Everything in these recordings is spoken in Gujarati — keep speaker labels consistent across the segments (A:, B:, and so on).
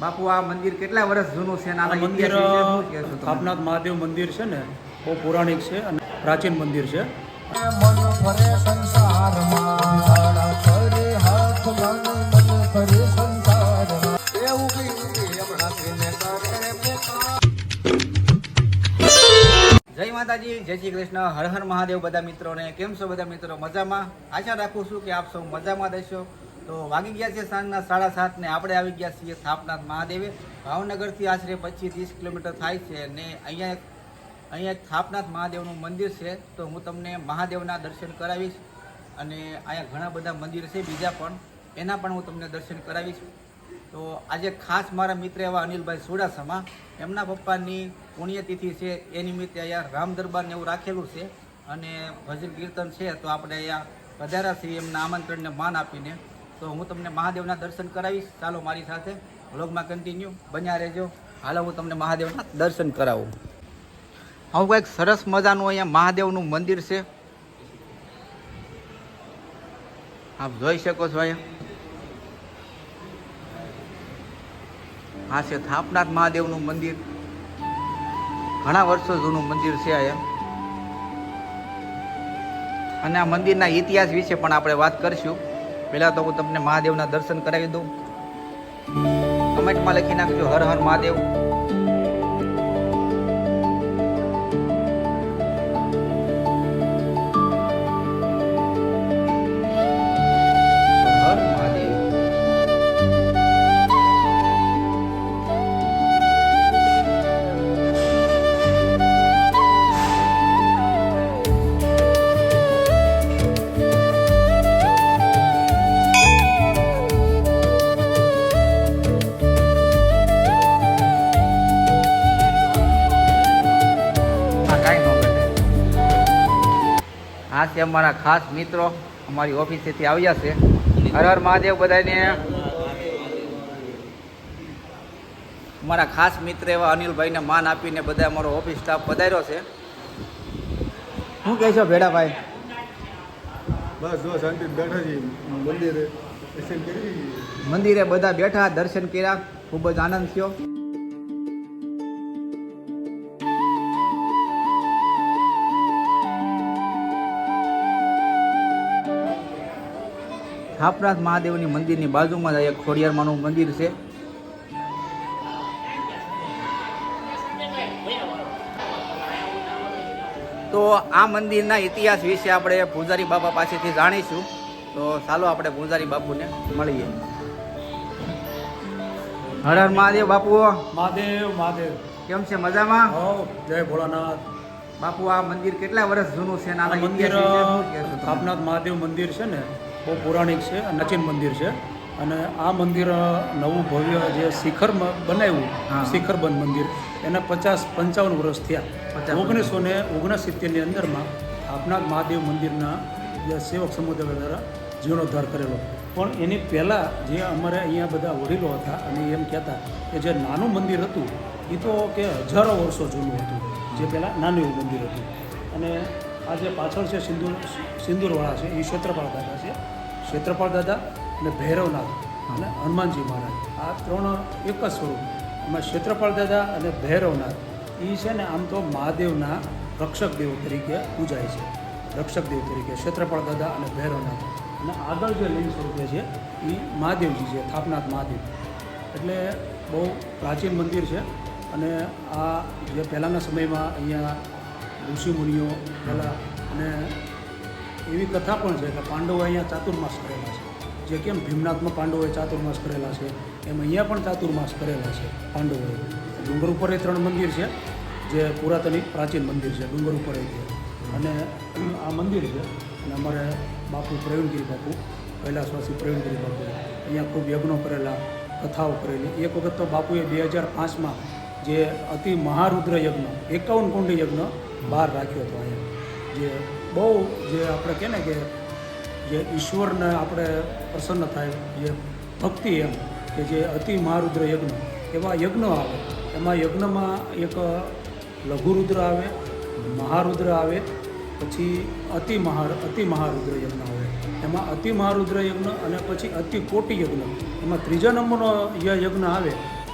A: બાપુ આ મંદિર કેટલા વર્ષ જૂનું છે
B: મંદિર? થાપનાથ મહાદેવ મંદિર છે ને બહુ પૌરાણિક છે અને પ્રાચીન મંદિર છે.
A: જય માતાજી જય શ્રી કૃષ્ણ. હર હર મહાદેવ બધા મિત્રોને. કેમ છો બધા મિત્રો? મજામાં? આશા રાખું છું કે આપ સૌ મજામાં રહેશો તો વાગી ગયા છે સાંજના સાડા સાત ને આપણે આવી ગયા છીએ સ્થાપનાથ મહાદેવે. ભાવનગરથી આશરે પચીસ ત્રીસ કિલોમીટર થાય છે અને અહીંયા અહીંયા સ્થાપનાથ મહાદેવનું મંદિર છે. તો હું તમને મહાદેવના દર્શન કરાવીશ અને અહીંયા ઘણા બધા મંદિર છે બીજા પણ. એના પણ હું તમને દર્શન કરાવીશ. તો આજે ખાસ મારા મિત્ર એવા અનિલભાઈ સુડાસમા. એમના પપ્પાની પુણ્યતિથિ છે એ નિમિત્તે અહીંયા રામ દરબારને એવું રાખેલું છે. અને ભજન કીર્તન છે તો આપણે અહીંયા વધારાથી એમના આમંત્રણને માન આપીને તો હું તમને મહાદેવના દર્શન કરાવીશ. ચાલો મારી સાથે વ્લોગમાં કન્ટિન્યુ બન્યા રહેજો. હાલો, હું તમને મહાદેવના દર્શન કરાવું. હું કંઈક સરસ મજાનું અહીંયા મહાદેવનું મંદિર છે. આપ જોઈ શકો છો અહીંયા. આ છે થાપનાથ મહાદેવનું મંદિર. ઘણા વર્ષો જૂનું મંદિર છે અહીંયા અને આ મંદિરના ઇતિહાસ વિશે પણ આપણે વાત કરીશું. પહેલાં તો હું તમને મહાદેવના દર્શન કરાવી દઉં. કમેન્ટમાં લખી નાખજો હર હર મહાદેવ. છે અમારા ખાસ મિત્રો અમારી ઓફિસેથી આવ્યા છે. હર હર મહાદેવ બધાને અમારા ખાસ મિત્ર એવા અનિલભાઈને માન આપીને બધા અમારો ઓફિસ સ્ટાફ પધાર્યો છે. શું કહેશો ભેડાભાઈ?
C: બસ જો શાંતિ બેઠા છીએ. મંદિરે દર્શન કરી
A: મંદિરે બધા બેઠા દર્શન કર્યા. ખૂબ જ આનંદ થયો. થાપનાથ મહાદેવની મંદિરની બાજુમાં જ એક ખોડિયારમાંનું મંદિર છે. તો આ મંદિરના ઇતિહાસ વિશે આપણે પૂજારી બાબા પાસેથી જાણીશું. તો ચાલો આપણે પૂજારી બાપુને મળીએ. હર હર મહાદેવ બાપુ.
B: મહાદેવ મહાદેવ.
A: કેમ છે? મજામાં?
B: હો જય ભોળાનાથ.
A: બાપુ આ મંદિર કેટલા વર્ષ જૂનું છે? નાના
B: મંદિર
A: ઇતિહાસ વિશે શું કહેશો તમે?
B: થાપનાથ મહાદેવ મંદિર છે ને બહુ પૌરાણિક છે અને પ્રાચીન મંદિર છે. અને આ મંદિર નવું ભવ્ય જે શિખર બનાવ્યું. શિખરબંધ મંદિર એના પચાસ પંચાવન વર્ષ થયા.
A: 55
B: ઓગણીસો ને ઓગણસિત્તેરની અંદરમાં આપના મહાદેવ મંદિરના જે સેવક સમુદાય દ્વારા જીર્ણોદ્ધાર કરેલો. પણ એની પહેલાં જે અમારે અહીંયા બધા વડીલો હતા અને એમ કહેતા કે જે નાનું મંદિર હતું એ તો કે હજારો વર્ષો જૂનું હતું જે પહેલાં નાનું એવું મંદિર હતું. અને આ જે પાછળ છે સિંદૂર સિંદૂરવાળા છે, એ ક્ષેત્રપાળ દાદા છે. ક્ષેત્રપાળ દાદા અને ભૈરવનાથ અને હનુમાનજી મહારાજ. આ ત્રણ એક જ સ્વરૂપ. એમાં ક્ષેત્રપાળ દાદા અને ભૈરવનાથ. એ છે ને આમ તો મહાદેવના રક્ષક દેવ તરીકે પૂજાય છે. રક્ષક દેવ તરીકે ક્ષેત્રપાળ દાદા અને ભૈરવનાથ. અને આગળ જે લિંગ સ્વરૂપે છે એ મહાદેવજી છે, થાપનાથ મહાદેવ. એટલે બહુ પ્રાચીન મંદિર છે. અને આ જે પહેલાંના સમયમાં અહીંયા ઋષિ મુનિઓ પહેલાં અને એવી કથા પણ છે કે પાંડવો અહીંયા ચાતુર્માસ કરેલા છે. જે કેમ ભીમનાથમાં પાંડવોએ ચાતુર્માસ કરેલા છે, એમ અહીંયા પણ ચાતુર્માસ કરેલા છે પાંડવોએ. ડુંગર ઉપર એ ત્રણ મંદિર છે, જે પુરાતન પ્રાચીન મંદિર છે, ડુંગર ઉપર એ છે. અને આ મંદિર છે, અને અમારે બાપુ પ્રવીણગીરી બાપુ, કૈલાસવાસી પ્રવીણગીરી બાપુ, અહીંયા ખૂબ યજ્ઞો કરેલા, કથાઓ કરેલી. એક વખત તો બાપુએ બે હજાર પાંચમાં જે અતિ મહારુદ્ર યજ્ઞ, એકાવન કુંડી યજ્ઞ બહાર રાખ્યો હતો અહીંયા. જે બહુ જે આપણે કહે ને કે જે ઈશ્વરને આપણે પ્રસન્ન થાય, જે ભક્તિ એમ કે જે અતિ મહારુદ્ર યજ્ઞ. એવા યજ્ઞ આવે. એમાં યજ્ઞમાં એક લઘુરુદ્ર આવે, મહારુદ્ર આવે, પછી અતિ મહા અતિ મહારુદ્ર યજ્ઞ આવે. એમાં અતિ મહારુદ્ર યજ્ઞ અને પછી અતિ કોટી યજ્ઞ. એમાં ત્રીજા નંબરનો યજ્ઞ આવે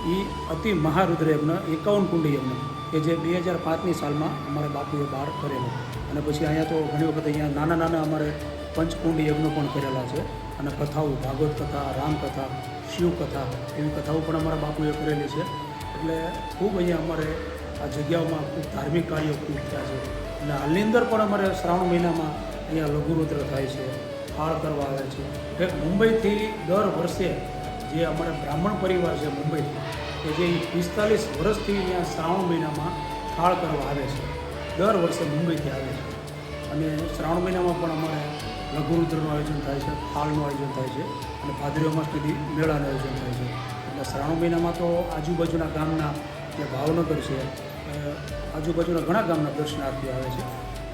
B: એ અતિ મહારુદ્ર યજ્ઞ એકાવન કુંડી યજ્ઞ. કે જે બે હજાર પાંચની સાલમાં અમારા બાપુએ બહાર કરેલો. અને પછી અહીંયા તો ઘણી વખત અહીંયા નાના નાના અમારે પંચકુંડ યજ્ઞો પણ કરેલા છે. અને કથાઓ, ભાગવત કથા રામકથા શિવકથા એવી કથાઓ પણ અમારા બાપુએ કરેલી છે. એટલે ખૂબ અહીંયા અમારે આ જગ્યાઓમાં ખૂબ ધાર્મિક કાર્યો ખૂબ થયા છે. અને હાલની અંદર પણ અમારે શ્રાવણ મહિનામાં અહીંયા લઘુરુદ્ર થાય છે, ફાળ કરવા આવે છે. એટલે મુંબઈથી દર વર્ષે જે અમારા બ્રાહ્મણ પરિવાર છે મુંબઈથી કે જે પિસ્તાલીસ વર્ષથી અહીંયા શ્રાવણ મહિનામાં થાળ કરવા આવે છે. દર વર્ષે મુંબઈથી આવે છે. અને શ્રાવણ મહિનામાં પણ અમારે લઘુરુદ્રનું આયોજન થાય છે થાળનું આયોજન થાય છે અને ભાદરી અમાસથી મેળાનું આયોજન થાય છે. એટલે શ્રાવણ મહિનામાં તો આજુબાજુના ગામના જે ભાવનગર છે આજુબાજુના ઘણા ગામના દર્શનાર્થીઓ આવે છે.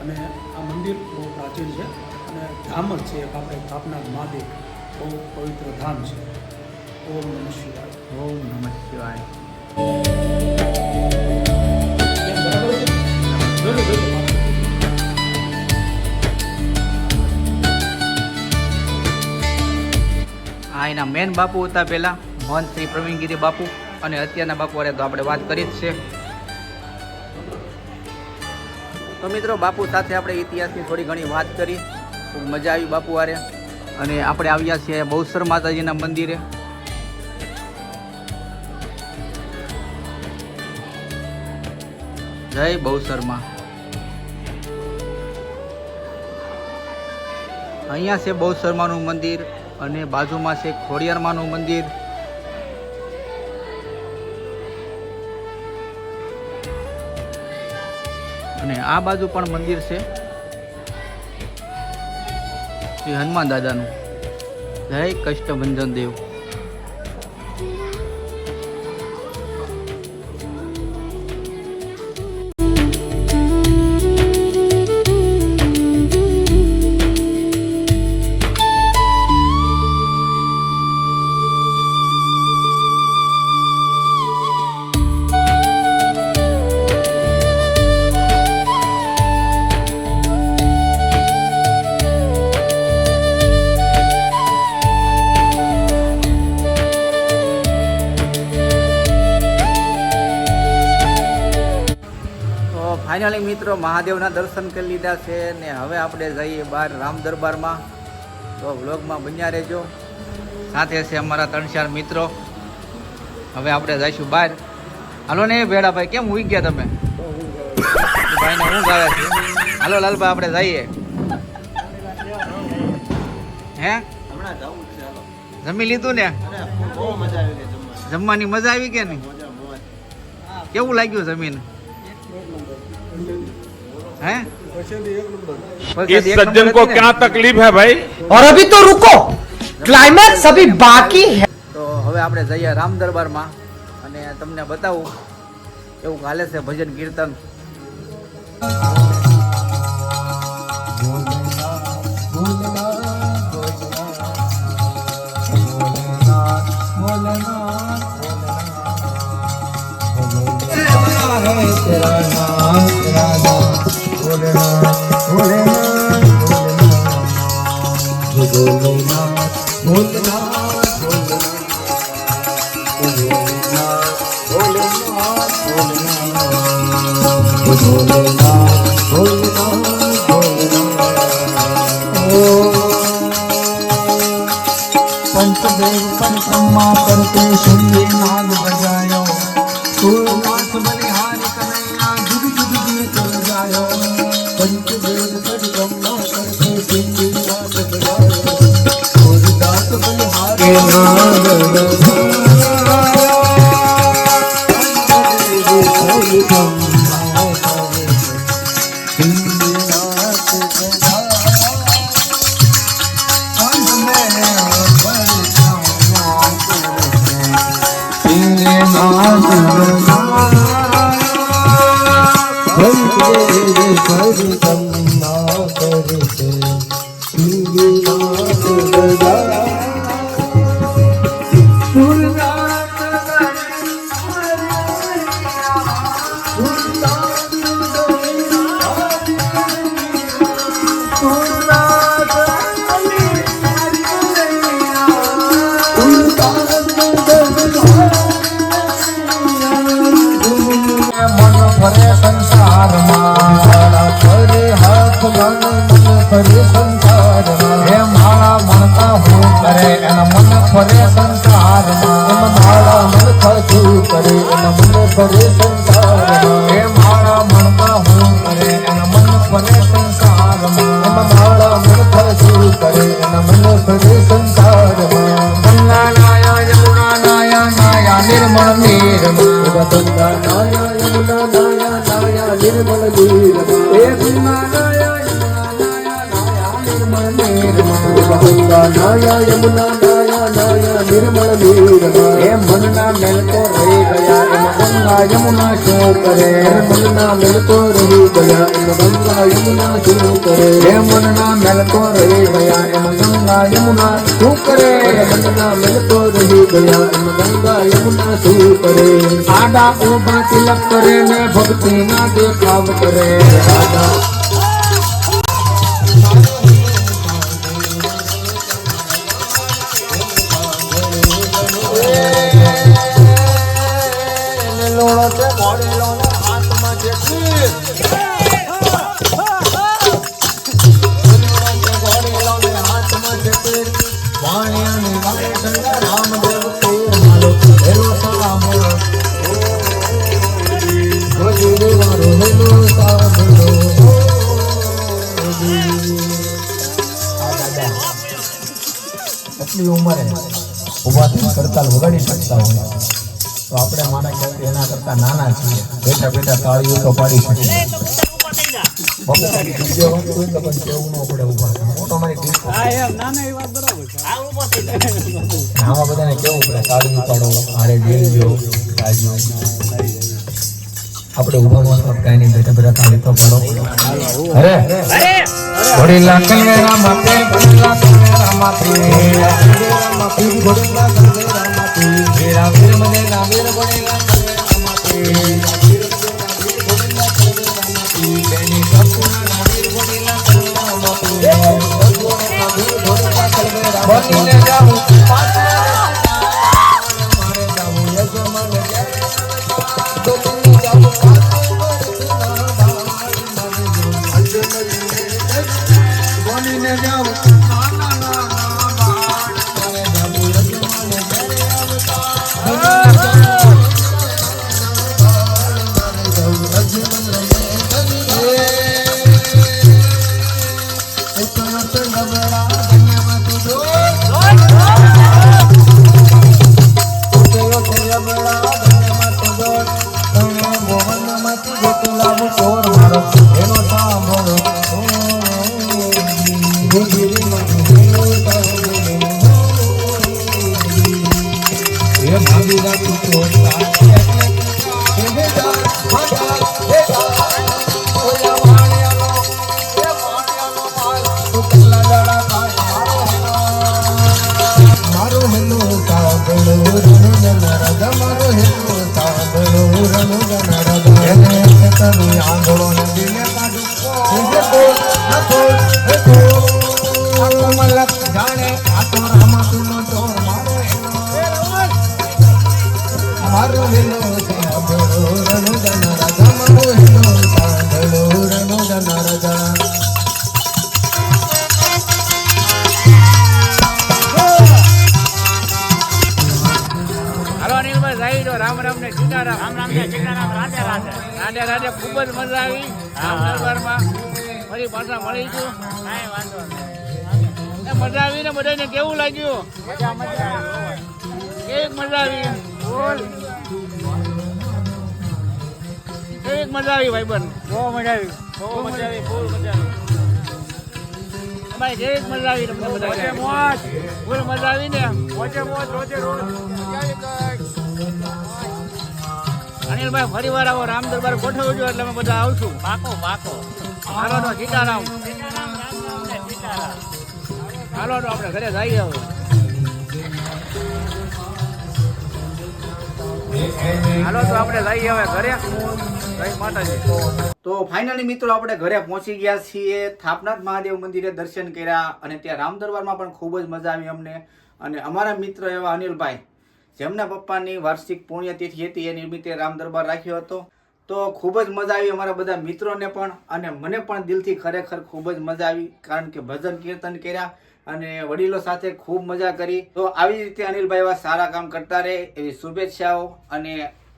B: અને આ મંદિર બહુ પ્રાચીન છે અને ધામ જ છે આપણે સ્થાપના મહાદેવ, બહુ પવિત્ર ધામ છે. ઓમ નમઃ શિવાય.
D: ઓમ નમઃ શિવાય. આ એના મેન બાપુ હતા પહેલાં મહંત શ્રી પ્રવીણગીરી બાપુ. અને અત્યારના બાપુ વારે તો આપણે વાત કરી જ છે. તો મિત્રો, બાપુ સાથે આપણે ઇતિહાસની થોડી ઘણી વાત કરી. ખૂબ મજા આવી બાપુ વારે. અને આપણે આવ્યા છીએ બહુસર માતાજીના મંદિરે. જય બહુસરમાં અહીંયા છે બહુસરમાનું મંદિર અને બાજુમાં છે ખોડિયારમાંનું મંદિર. અને આ બાજુ પણ મંદિર છે. શ્રી હનુમાન દાદાનું. જય કષ્ટભંજન દેવ. મિત્રો મહાદેવના દર્શન કરી લીધા છે ને હવે આપણે જઈએ બહાર રામ દરબારમાં. તો વ્લોગમાં બન્યા રહેજો. સાથે છે અમારા ત્રણ ચાર મિત્રો. હવે આપણે જઈશું બહાર. હાલો ને ભેડા ભાઈ કેમ ઉઈ ગયા તમે? ભાઈને ઊંઘ આવે છે. હાલો લાલભાઈ આપણે જઈએ. હે? જમી લીધું ને? જમવાની મજા આવી કે નહીં? કેવું લાગ્યું જમીન? હે
E: પછીથી એક નંબર
D: વરસાદ
A: इस
D: એક
A: सज्जन
D: નંબર
A: को
D: હતી ને?
A: क्या तकलीफ है भाई
F: और अभी तो रुको क्लाइमैक्स अभी बाकी है
D: તો હવે આપણે જઈએ રામ દરબારમાં અને તમને બતાવું એવું હાલે છે ભજન કીર્તન પંચદેવ પરિક્રમા કરતે સૂર્ય નાદ બજાયો સૂરનાથ બલિહારી કનૈયા જુગ જુગ ગીત બજાયો પંચદેવ પરિક્રમા કરતે સૂર્ય નાદ બજાયો સૂરનાથ બલિહારી નાદ બજાયો નાયા યમુના નાયા નાયા નિર્મળ નીરમાં એ મનના મેલકો રહી ગયા એમાં ગંગા યમુના શું કરે મનના મેલકો રહી ગયા એમાં ગંગા યમુના શું કરે એ મનના રહી મનના મેલકો રહી ગયા એમાં ગંગા યમુના શું કરે આડા ઊભા તિલક કરે ને ભક્તિ ના દેખાવ કરે આ દાદા, આટલી ઉંમરે ઊભા થઈને કરતાલ વગાડી શકતા હોય. તો આપણે મારા ખ્યાલથી એના કરતા નાના છીએ. બેઠા બેઠા તાળીઓ તો પાડી શકીએ. ઊભા. આમાં બધાને કેવું પડે? તાળીઓ પાડો હારે ડેલજો આપણે ઊભા કાંઈ નહીં બેઠા બેઠા તાળી તો પાડો. અરે ઘોડીલા કલવેરા માતે ઘોડીલા કલવેરા માતે ઘોડીલા કલવેરા માતે વીરા વીર મને ના વીર ઘોડીલા કલવેરા માતે ઘોડીલા કલવેરા માતે બેની સપના ના વીર ઘોડીલા કલવેરા માતે ઘોડીલા કલવેરા માતે Minha કરું
G: રાધે રાધે ખૂબ જ મજા આવી. રામ દરબારમાં ફરી પાછા મળીશું કાંઈ વાંધો નહીં. મજા આવી ને બધાને કેવું લાગ્યું? કેવી મજા આવી? બોલ. કેવી મજા આવી ભાઈ બન? બહુ મજા આવી. બહુ મજા આવી બહુ મજા આવી. કેવી મજા આવી તમને બધા મોજ. ફૂલ મજા આવી ને? મોજે મોજ રોજે રોજ. અનિલભાઈ ફરી વાર આવો રામ દરબાર ગોઠવજો એટલે અમે બધા આવશું. પાકો પાકો હાલો તો સીતારામ. હાલો તો આપણે ઘરે જઈએ હવે. હાલો તો આપણે જઈએ હવે ઘરે. જય માતાજી.
A: તો ફાઇનલી મિત્રો આપણે ઘરે પહોંચી ગયા છીએ. થાપનાથ મહાદેવ મંદિરે દર્શન કર્યા અને ત્યાં રામ દરબારમાં પણ ખૂબ જ મજા આવી અમને. અને અમારા મિત્ર એવા અનિલભાઈ જેમના પપ્પાની વાર્ષિક પુણ્યતિથિ હતી એ નિમિત્તે રામ દરબાર રાખ્યો હતો. તો ખૂબ જ મજા આવી અમારા બધા મિત્રોને પણ અને મને પણ દિલથી ખરેખર ખૂબ જ મજા આવી કારણ કે ભજન કીર્તન કર્યા અને વડીલો સાથે ખૂબ મજા કરી. તો આવી રીતે અનિલભાઈ એવા સારા કામ કરતા રહે એવી શુભેચ્છાઓ અને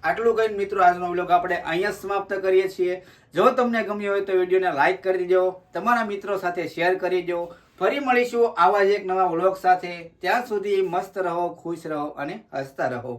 A: આટલું કહીને મિત્રો આજનો વ્લોગ આપણે અહીંયા સમાપ્ત કરીએ છીએ. જો તમને ગમ્યો હોય તો વિડીયોને લાઇક કરી દેજો. તમારા મિત્રો સાથે શેર કરી દો ફરી મળીશું આવા જ એક નવા વ્લોગ સાથે. ત્યાં સુધી મસ્ત રહો, ખુશ રહો અને હસતા રહો.